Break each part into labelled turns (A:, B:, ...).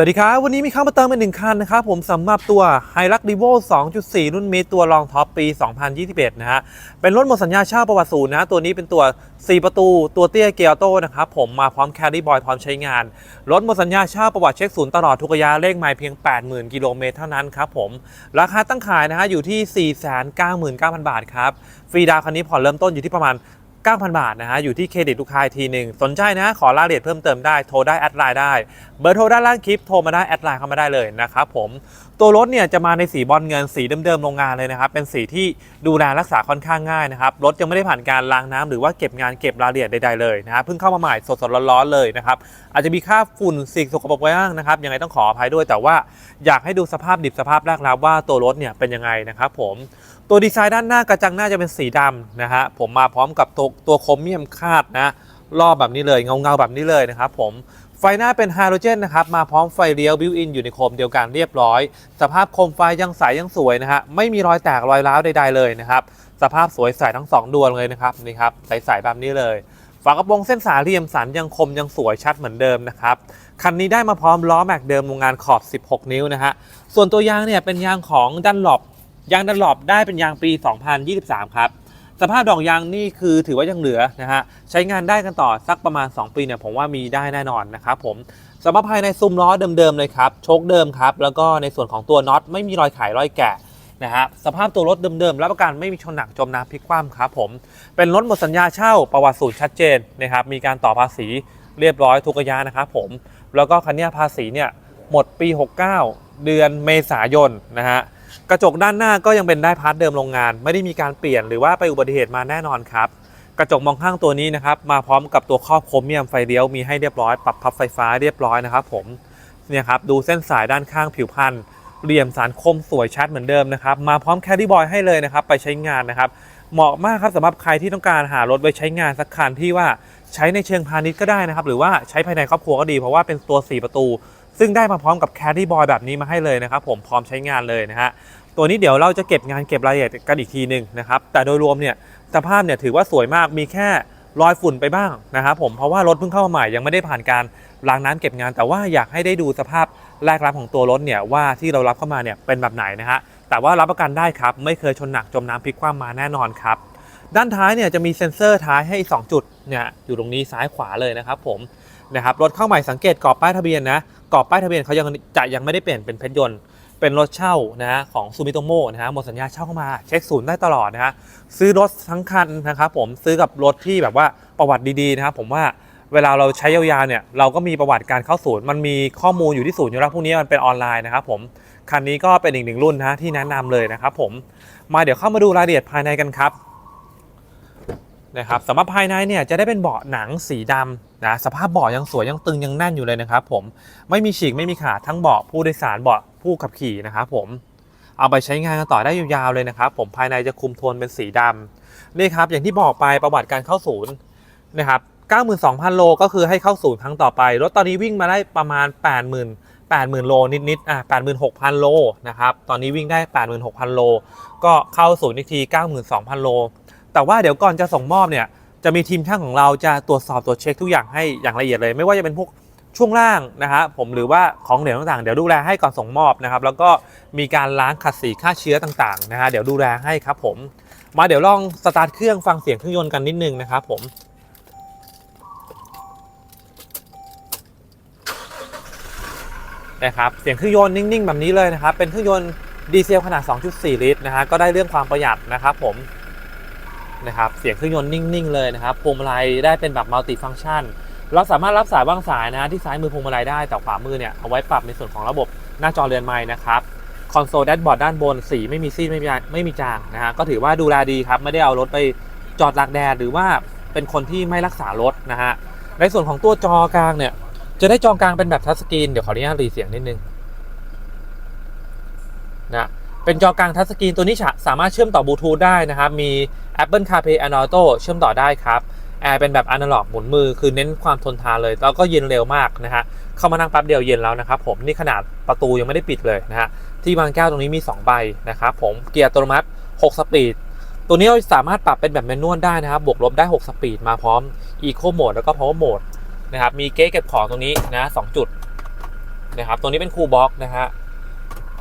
A: สวัสดีครับ วันนี้มีข้ามาเติมเป็นหนึ่งคันนะครับผมสำหรับตัว h i l u x r e v o 2.4 รุ่นมิดตัวรองท็อปปี 2021 นะฮะ เป็นรถหมดสัญญาเช่าประวัติศูนย์นะ ตัวนี้เป็นตัว 4 ประตู ตัวเตี้ยเกียร์โต้นะครับผมมาพร้อมแคริบอยพร้อมใช้งาน รถหมดสัญญาเช่าประวัติเช็คศูนย์ตลอดทุกระยะเลขไมล์เพียง 80,000 กิโลเมตรเท่านั้นครับผม ราคาตั้งขายนะฮะอยู่ที่ 499,000 บาทครับ ฟรีดาวคันนี้ผ่อนเริ่มต้นอยู่ที่ประมาณ 9,000 บาทนะฮะ อยู่ที่เครดิตลูกค้าทีหนึ่งสนใจนะ ขอรายละเอียดเพิ่มเติมได้ โทรได้ แอดไลน์ได้ เบอร์โทรด้านล่างคลิป โทรมาได้ แอดไลน์เข้ามาได้เลยนะครับผม ตัวรถเนี่ยจะมาในสีบอลเงินสีเดิมๆโรงงานเลยนะครับ เป็นสีที่ดูแลรักษาค่อนข้างง่ายนะครับ รถยังไม่ได้ผ่านการล้างน้ำหรือว่าเก็บงานเก็บรายละเอียดใดๆเลยนะครับเพิ่งเข้ามาใหม่สดๆร้อนๆเลยนะครับ อาจจะมีค่าฝุ่นสิ่งสกปรกไว้บ้างนะครับ ยังไงต้องขออภัยด้วย แต่ว่าอยากให้ดูสภาพดิบสภาพแรกรับว่าตัวรถเนี่ยเป็นยังไงนะครับผม ตัวดีไซน์ด้านหน้ากระจังหน้าจะเป็นสีดำนะฮะผมมาพร้อมกับตัวตัวโครเมียมคาดนะรอบแบบนี้เลยเงาเงาๆแบบนี้เลยนะครับผมไฟหน้าเป็นไฮโดรเจนนะครับมาพร้อมไฟเลี้ยวบิวอินอยู่ในโคมเดียวกันเรียบร้อย สภาพโคมไฟยังใสยังสวยนะฮะไม่มีรอยแตกรอยร้าวใดๆเลยนะครับสภาพสวยใสทั้งสองดวงเลยนะครับนี่ครับใสๆแบบนี้เลยฝากระโปรงเส้นสาเหลี่ยมสันยังคมยังสวยชัดเหมือนเดิมนะครับคันนี้ได้มาพร้อมล้อแม็กเดิมโรงงานขอบ 16 นิ้วนะฮะส่วนตัวยางเนี่ยเป็นยางของดันหลบ ยางดันหลบได้เป็นยางปี 2023 ครับ สภาพดอกยางนี่คือถือว่ายังเหลือนะฮะ ใช้งานได้กันต่อสักประมาณ 2 ปีเนี่ยผมว่ามีได้แน่นอนนะครับผมสำหรับภายในซุ้มล้อเดิมๆเลยครับโชคเดิมครับ แล้วก็ในส่วนของตัวน็อตไม่มีรอยไขรอยแกะนะฮะสภาพตัวรถเดิมๆรับประกันไม่มีชนหนักจมน้ำพลิกคว่ำครับผมเป็นรถหมดสัญญาเช่าประวัติศูนย์ชัดเจนนะครับมีการต่อภาษีเรียบร้อยทุกระยะนะครับผมแล้วก็คันนี้ภาษีเนี่ยหมดปี 69 เดือนเมษายนนะฮะ กระจกด้านหน้าก็ยังเป็นได้พาร์ทเดิมโรงงาน ไม่ได้มีการเปลี่ยนหรือว่าไปอุบัติเหตุมาแน่นอนครับ กระจกมองข้างตัวนี้นะครับมาพร้อมกับตัวครอบโครเมียมไฟเลี้ยวมีให้เรียบร้อย ปรับพับไฟฟ้าเรียบร้อยนะครับผมเนี่ยครับดูเส้นสายด้านข้างผิวพันธ์เหลี่ยมสารคมสวยชัดเหมือนเดิมนะครับมาพร้อมแคดดี้บอยให้เลยนะครับไปใช้งานนะครับเหมาะมากครับสำหรับใครที่ต้องการหารถไว้ใช้งานสักคันที่ว่าใช้ในเชิงพาณิชย์ก็ได้นะครับ หรือว่าใช้ภายในครอบครัวก็ดีเพราะว่าเป็นตัว 4 ประตู ซึ่งได้มาพร้อมกับแคดดี้บอยแบบนี้มาให้เลยนะครับผมพร้อมใช้งานเลยนะฮะตัวนี้เดี๋ยวเราจะเก็บงานเก็บรายละเอียดกันอีกทีหนึ่งนะครับแต่โดยรวมเนี่ยสภาพเนี่ยถือว่าสวยมากมีแค่รอยฝุ่นไปบ้างนะครับผมเพราะว่ารถเพิ่งเข้ามาใหม่ยังไม่ได้ผ่านการล้างน้ำเก็บงาน แต่ว่าอยากให้ได้ดูสภาพแรกรับของตัวรถเนี่ยว่าที่เรารับเข้ามาเนี่ยเป็นแบบไหนนะฮะแต่ว่ารับประกันได้ครับ ไม่เคยชนหนักจมน้ำพลิกคว่ำมาแน่นอนครับ ด้านท้ายเนี่ยจะมีเซ็นเซอร์ท้ายให้ 2 จุดเนี่ยอยู่ตรงนี้ซ้ายขวาเลยนะครับผมนะครับรถเข้าใหม่สังเกตกรอบป้ายทะเบียนนะ กรอบป้ายทะเบียนเขายังจะยังไม่ได้เปลี่ยนเป็นเพชรยนต์ เป็นรถเช่านะฮะของซูมิโตโมนะฮะหมดสัญญาเช่ามาเช็คศูนย์ได้ตลอดนะฮะซื้อรถทั้งคันนะครับผมซื้อกับรถที่แบบว่าประวัติดีๆนะครับผมว่าเวลาเราใช้ยาวๆเนี่ยเราก็มีประวัติการเข้าศูนย์มันมีข้อมูลอยู่ที่ศูนย์อยู่แล้วพวกนี้มันเป็นออนไลน์นะครับผมคันนี้ก็เป็นอีกหนึ่งรุ่นนะฮะที่แนะนำเลยนะครับผมมาเดี๋ยวเข้ามาดูรายละเอียดภายในกันครับ นะครับสำหรับภายในเนี่ยจะได้เป็นเบาะหนังสีดำนะสภาพเบาะยังสวยยังตึงยังแน่นอยู่เลยนะครับผมไม่มีฉีกไม่มีขาดทั้งเบาะผู้โดยสารเบาะผู้ขับขี่นะครับผมเอาไปใช้งานกันต่อได้ยาวๆเลยนะครับผมภายในจะคุมโทนเป็นสีดำนี่ครับอย่างที่บอกไปประวัติการเข้าศูนย์นะครับ92,000 โลก็คือให้เข้าศูนย์ครั้งต่อไป รถตอนนี้วิ่งมาได้ประมาณ 80,000 80,000 โลนิดๆอะ86,000 โลนะครับ ตอนนี้วิ่งได้ 86,000 โล ก็เข้าศูนย์อีกที 92,000 โล แต่ว่าเดี๋ยวก่อนจะส่งมอบเนี่ยจะมีทีมช่างของเราจะตรวจสอบตรวจเช็คทุกอย่างให้อย่างละเอียดเลย ไม่ว่าจะเป็นพวกช่วงล่างนะฮะผมหรือว่าของเหลวต่างๆ เดี๋ยวดูแลให้ก่อนส่งมอบนะครับ แล้วก็มีการล้างขัดสีฆ่าเชื้อต่างๆนะฮะเดี๋ยวดูแลให้ครับผมมาเดี๋ยวลองสตาร์ทเครื่องฟังเสียงเครื่องยนต์กันนิดนึงนะครับผมนะครับเสียงเครื่องยนต์นิ่งๆ แบบนี้เลยนะครับ เป็นเครื่องยนต์ดีเซลขนาด 2.4 ลิตรนะฮะก็ได้เรื่องความประหยัดนะครับผม นะครับเสียงเครื่องยนต์นิ่งๆเลยนะครับพวงมาลัยได้เป็นแบบมัลติฟัง c t ชันเราสามารถรับสายวางสายนะที่ซ้ายมือพวงมาลัยได้แต่ขวามือเนี่ยเอาไว้ปรับในส่วนของระบบหน้าจอเรือนไม้นะครับคอนโซลแดชบอร์ดด้านบนสีไม่มีซีดไม่มีไม่มีจางนะฮะก็ถือว่าดูแลดีครับไม่ได้เอารถไปจอดตากแดดหรือว่าเป็นคนที่ไม่รักษารถนะฮะในส่วนของตัวจอกลางเนี่ยจะได้จอกลางเป็นแบบทัชสกรีนเดี๋ยวขออนุญาตรีเสียงนิดนึงนะ เป็นจอกลางทัชสกรีนตัวนี้สามารถเชื่อมต่อบลูทูธได้นะครับ มี Apple CarPlay and Auto เชื่อมต่อได้ครับแอร์เป็นแบบอนาล็อกหมุนมือคือเน้นความทนทานเลย แล้วก็เย็นเร็วมากนะฮะเข้ามานั่งแป๊บเดียวเย็นแล้วนะครับผมนี่ขนาดประตูยังไม่ได้ปิดเลยนะฮะที่วางแก้วตรงนี้มี 2 ใบนะครับผมเกียร์อัตโนมัติ 6 สปีด ตัวนี้เราสามารถปรับเป็นแบบแมนนวลได้นะครับ บวกลบได้ 6 สปีดมาพร้อม Eco Mode แล้วก็ Power Mode นะครับมีเก๊เก็บของตรงนี้นะสองจุดนะครับตัวนี้เป็นคูลบ็อกนะฮะ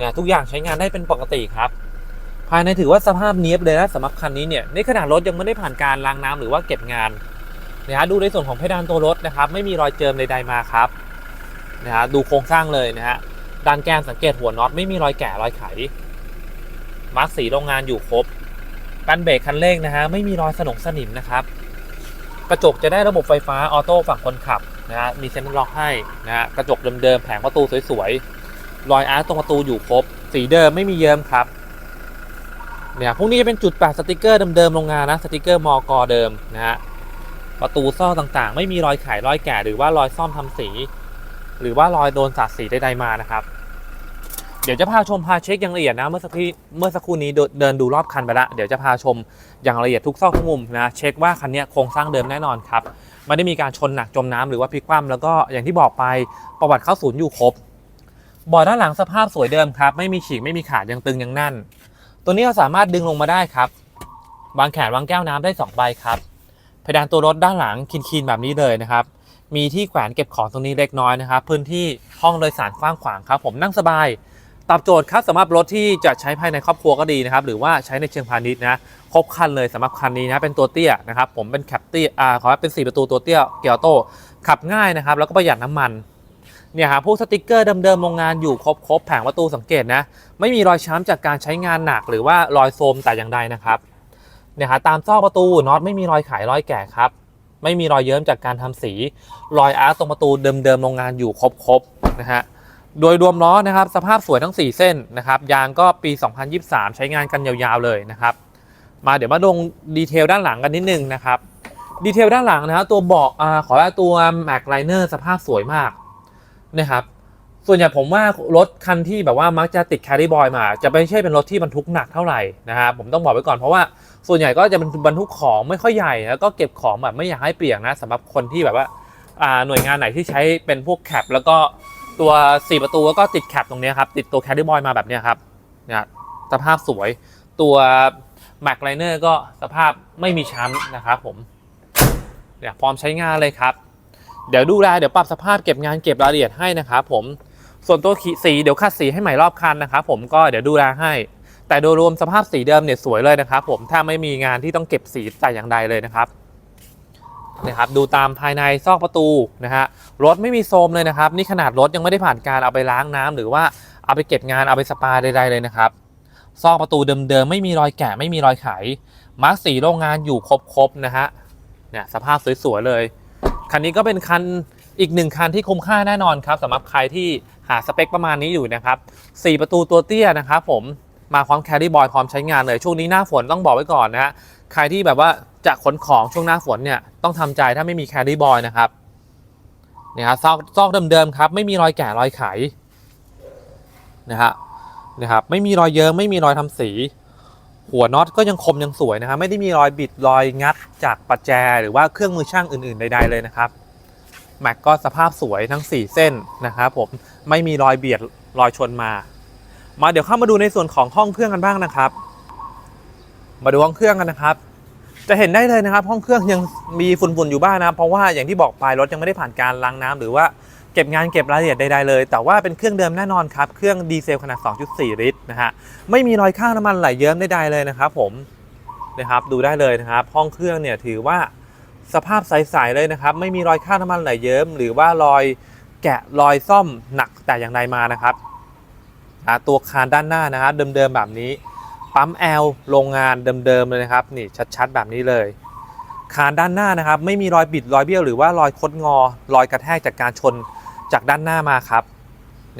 A: นี่ยทุกอย่างใช้งานได้เป็นปกติครับ ภายในถือว่าสภาพเนี้ยบเลยนะสำหรับคันนี้เนี่ยในขณะรถยังไม่ได้ผ่านการล้างน้ำหรือว่าเก็บงานนะฮะดูในส่วนของเพดานตัวรถนะครับ ไม่มีรอยเจิมใดๆมาครับนะฮะดูโครงสร้างเลยนะฮะด้านแก้มสังเกตหัวน็อตไม่มีรอยแกะรอยไขมาร์กสีโรงงานอยู่ครบกันเบรกคันเร่งนะฮะไม่มีรอยสนงสนิมนะครับ กระจกจะได้ระบบไฟฟ้าออโต้ฝั่งคนขับนะฮะมีเซ็นทรัลล็อกให้นะฮะกระจกเดิมๆแผงประตูสวยๆ รอยอาร์ตตรงประตูอยู่ครบ สีเดิมไม่มีเยิ้มครับ เนี่ยพวกนี้จะเป็นจุดแปะสติกเกอร์เดิมๆโรงงานนะสติกเกอร์มอกอเดิมนะฮะประตูซ่อต่างๆ ไม่มีรอยไขรอยแกะหรือว่ารอยซ่อมทำสี หรือว่ารอยโดนสาดสีใดๆมานะครับ เดี๋ยวจะพาชมพาเช็คอย่างละเอียดนะเมื่อสักครู่เมื่อสักครู่นี้เดินดูรอบคันไปละเดี๋ยวจะพาชมอย่างละเอียดทุกซอกทุกมุมนะเช็คว่าคันนี้โครงสร้างเดิมแน่นอนครับไม่ได้มีการชนหนักจมน้ำหรือว่าพลิกคว่ำแล้วก็อย่างที่บอกไปประวัติเข้าศูนย์อยู่ครบ บาะด้านหลังสภาพสวยเดิมครับ ไม่มีฉีกไม่มีขาดยังตึงยังแน่น ตัวนี้เราสามารถดึงลงมาได้ครับ วางแขนวางแก้วน้ำได้สองใบครับเพดานตัวรถด้านหลังคินๆแบบนี้เลยนะครับ มีที่แขวนเก็บของตรงนี้เล็กน้อยนะครับ พื้นที่ห้องโดยสารกว้างขวางครับ ผมนั่งสบายตอบโจทย์ครับสำหรับรถที่จะใช้ภายในครอบครัวก็ดีนะครับ หรือว่าใช้ในเชิงพาณิชย์นะครบคันเลยสำหรับคันนี้นะเป็นตัวเตี้ยนะครับ ผมเป็นแคปเตี้ยอ่าขอเป็น 4 ประตูตัวเตี้ยเกียร์โตขับง่ายนะครับ แล้วก็ประหยัดน้ำมัน เนี่ยครับพวกสติกเกอร์เดิมๆโรงงานอยู่ครบๆแผงประตูสังเกตนะ ไม่มีรอยช้ำจากการใช้งานหนักหรือว่ารอยโทมแต่อย่างใดนะครับเนี่ยครับตามซอกประตูน็อตไม่มีรอยไขรอยแกะครับ ไม่มีรอยเยิ้มจากการทำสี รอยอาร์ตตรงประตูเดิมๆโรงงานอยู่ครบๆนะฮะโดยรวมล้อนะครับสภาพสวยทั้ง 4 เส้นนะครับยางก็ปี 2023 ใช้งานกันยาวๆเลยนะครับมาเดี๋ยวมาลงดีเทลด้านหลังกันนิดนึงนะครับดีเทลด้านหลังนะครับตัวเบาะอ่าขอว่าตัว Mac Liner สภาพสวยมาก นะครับ ส่วนใหญ่ผมว่ารถคันที่แบบว่ามักจะติดแคริบอยมา จะไม่ใช่เป็นรถที่บรรทุกหนักเท่าไหร่นะครับผมต้องบอกไว้ก่อนเพราะว่าส่วนใหญ่ก็จะเป็นบรรทุกของไม่ค่อยใหญ่แล้วก็เก็บของแบบไม่อยากให้เปียกนะสำหรับคนที่แบบว่าาหน่วยงานไหนที่ใช้เป็นพวกแคปแล้วก็ตัว 4 ประตูแล้วก็ติดแคปตรงนี้ครับติดตัวแคริบอยมาแบบนี้ครับเนี่ยสภาพสวยตัว Mac Liner ก็สภาพไม่มีช้ำนะครับผมเนี่ยพร้อมใช้งานเลยครับ เดี๋ยวดูแลเดี๋ยวปรับสภาพเก็บงานเก็บรายละเอียดให้นะครับผมส่วนตัวสีเดี๋ยวคัดสีให้ใหม่รอบคันนะครับผมก็เดี๋ยวดูแลให้ แต่โดยรวมสภาพสีเดิมเนี่ยสวยเลยนะครับผมถ้าไม่มีงานที่ต้องเก็บสีแต่อย่างใดเลยนะครับนะครับดูตามภายในซอกประตูนะฮะรถไม่มีโซมเลยนะครับ นี่ขนาดรถยังไม่ได้ผ่านการเอาไปล้างน้ำหรือว่าเอาไปเก็บงานเอาไปสปาใดๆเลยนะครับซอกประตูเดิมๆไม่มีรอยแกะไม่มีรอยไขมาร์กสีโรงงานอยู่ครบๆนะฮะเนี่ยสภาพสวยๆเลย คันนี้ก็เป็นคันอีกหนึ่งคันที่คุ้มค่าแน่นอนครับสำหรับใครที่หาสเปคประมาณนี้อยู่นะครับ4ประตูตัวเตี้ยนะครับผมมาพร้อมแครี่บอยพร้อมใช้งานเลย ช่วงนี้หน้าฝนต้องบอกไว้ก่อนนะฮะใครที่แบบว่าจะขนของช่วงหน้าฝนเนี่ยต้องทำใจถ้าไม่มีแครี่บอยนะครับเนี่ยครับซอกซอกเดิมๆครับ ไม่มีรอยแกะรอยไขนะฮะนะครับไม่มีรอยเยิ้มไม่มีรอยทำสี หัวน็อตก็ยังคมยังสวยนะครับไม่ได้มีรอยบิดรอยงัดจากปัจแจ หรือว่าเครื่องมือช่างอื่น ๆ ใด ๆ เลยนะครับแม็กก็สภาพสวยทั้ง 4 เส้นนะครับผมไม่มีรอยเบียดรอยชนมา มาเดี๋ยวเข้ามาดูในส่วนของห้องเครื่องกันบ้างนะครับ มาดูห้องเครื่องกันนะครับ จะเห็นได้เลยนะครับ ห้องเครื่องยังมีฝุ่นๆอยู่บ้างนะเพราะว่าอย่างที่บอกไปรถยังไม่ได้ผ่านการล้างน้ำหรือว่า เก็บงานเก็บรายละเอียดใดๆเลย แต่ว่าเป็นเครื่องเดิมแน่นอนครับ เครื่องดีเซลขนาด 2.4 ลิตรนะฮะ ไม่มีรอยข้างน้ำมันไหลเยิ้มใดๆเลยนะครับผม นะครับ ดูได้เลยนะครับ ห้องเครื่องเนี่ยถือว่าสภาพใสๆเลยนะครับ ไม่มีรอยข้างน้ำมันไหลเยิ้ม หรือว่ารอยแกะรอยซ่อมหนักแต่อย่างใดมานะครับตัวคานด้านหน้านะครับเดิมๆแบบนี้ ปั๊มแอลโรงงานเดิมๆเลยนะครับ นี่ชัดๆแบบนี้เลยคานด้านหน้านะครับ ไม่มีรอยบิดรอยเบี้ยวหรือว่ารอยคดงอ รอยกระแทกจากการชน จากด้านหน้ามาครับ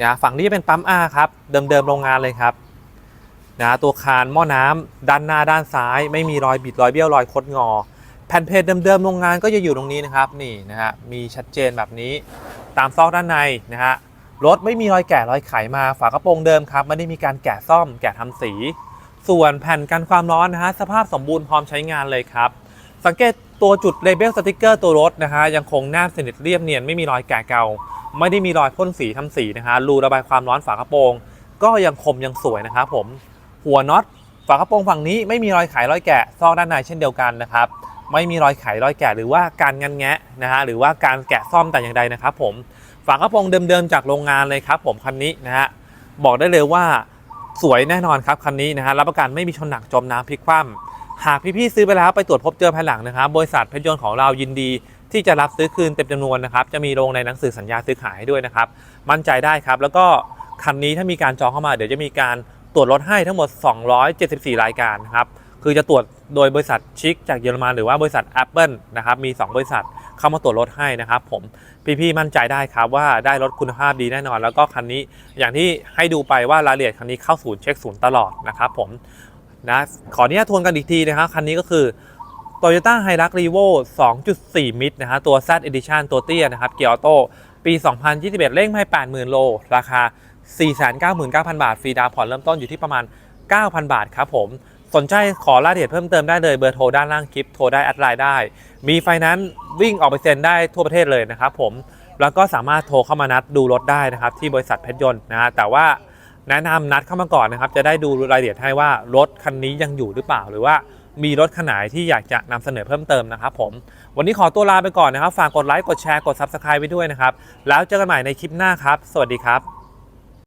A: นะฝั่งนี้เป็นปั๊มอาครับ เดิมๆโรงงานเลยครับนะตัวคานหม้อน้ำด้านหน้าด้านซ้าย ไม่มีรอยบิดรอยเบี้ยวรอยคดงอ แผ่นเพจเดิมๆโรงงานก็จะอยู่ตรงนี้นะครับนี่นะฮะมีชัดเจนแบบนี้ตามซอกด้านในนะฮะรถไม่มีรอยแกะรอยไขมาฝากระโปรงเดิมครับไม่ได้มีการแกะซ่อมแกะทำสี ส่วนแผ่นกันความร้อนนะฮะสภาพสมบูรณ์พร้อมใช้งานเลยครับ สังเกตตัวจุดเลเบลสติกเกอร์ตัวรถนะฮะยังคงแนบสนิทเรียบเนียนไม่มีรอยแกะเก่า ไม่ได้มีรอยพ่นสีทำสีนะฮะรูระบายความร้อนฝากระโปรง ก็ยังคมยังสวยนะครับผมหัวน็อตฝากระโปรงฝั่งนี้ไม่มีรอยไขรอยแกะซอกด้านในเช่นเดียวกันนะครับไม่มีรอยไขรอยแกะหรือว่าการงันแงะนะฮะหรือว่าการแกะซ่อมแต่อย่างใดนะครับผมฝากระโปรงเดิมๆจากโรงงานเลยครับ ผมคันนี้นะฮะบอกได้เลยว่าสวยแน่นอนครับคันนี้นะฮะรับประกันไม่มีชนหนักจมน้ำพลิกคว่ำหากพี่ๆซื้อไปแล้วไปตรวจพบเจอภายหลังนะครับบริษัทเพชรยนต์ของเรายินดี ที่จะรับซื้อคืนเต็มจำนวนนะครับจะมีลงในหนังสือสัญญาซื้อขายให้ด้วยนะครับ มั่นใจได้ครับ แล้วก็คันนี้ถ้ามีการจองเข้ามาเดี๋ยวจะมีการตรวจรถให้ทั้งหมด 274 รายการนะครับคือจะตรวจโดยบริษัทชิคจากเยอรมันหรือว่าบริษัท Apple นะครับมี 2 บริษัทเข้ามาตรวจรถให้นะครับผมพี่ๆมั่นใจได้ครับว่าได้รถคุณภาพดีแน่นอน แล้วก็คันนี้อย่างที่ให้ดูไปว่ารายละเอียดคันนี้เข้าศูนย์เช็คศูนย์ตลอดนะครับผมนะขออนุญาตทวนกันอีกทีนะครับคันนี้ก็คือ Toyota Hilux Revo 2.4 มิตรนะฮะตัว Z Edition ตัวเตี้ยนะครับ เกียร์ออโต้ปี 2021 เร่งไม่80,000 โล ราคา 499,000 บาท ฟรีดาวน์ผ่อนเริ่มต้นอยู่ที่ประมาณ 9,000 บาทครับผม สนใจขอรายละเอียดเพิ่มเติมได้เลยเบอร์โทรด้านล่างคลิป โทรได้แอดไลน์ได้ มีไฟนั้นวิ่งออกไปเซ็นได้ทั่วประเทศเลยนะครับผม แล้วก็สามารถโทรเข้ามานัดดูรถได้นะครับที่บริษัทเพชรยนต์นะฮะแต่ว่าแนะนำนัดเข้ามาก่อนนะครับจะได้ดูรายละเอียดให้ว่ารถคันนี้ยังอยู่หรือเปล่าหรือว่า มีรถขนาดที่อยากจะนำเสนอเพิ่มเติมนะครับผม วันนี้ขอตัวลาไปก่อนนะครับ ฝากกดไลค์ กดแชร์ กด Subscribe ไว้ด้วยนะครับ แล้วเจอกันใหม่ในคลิปหน้าครับ สวัสดีครับ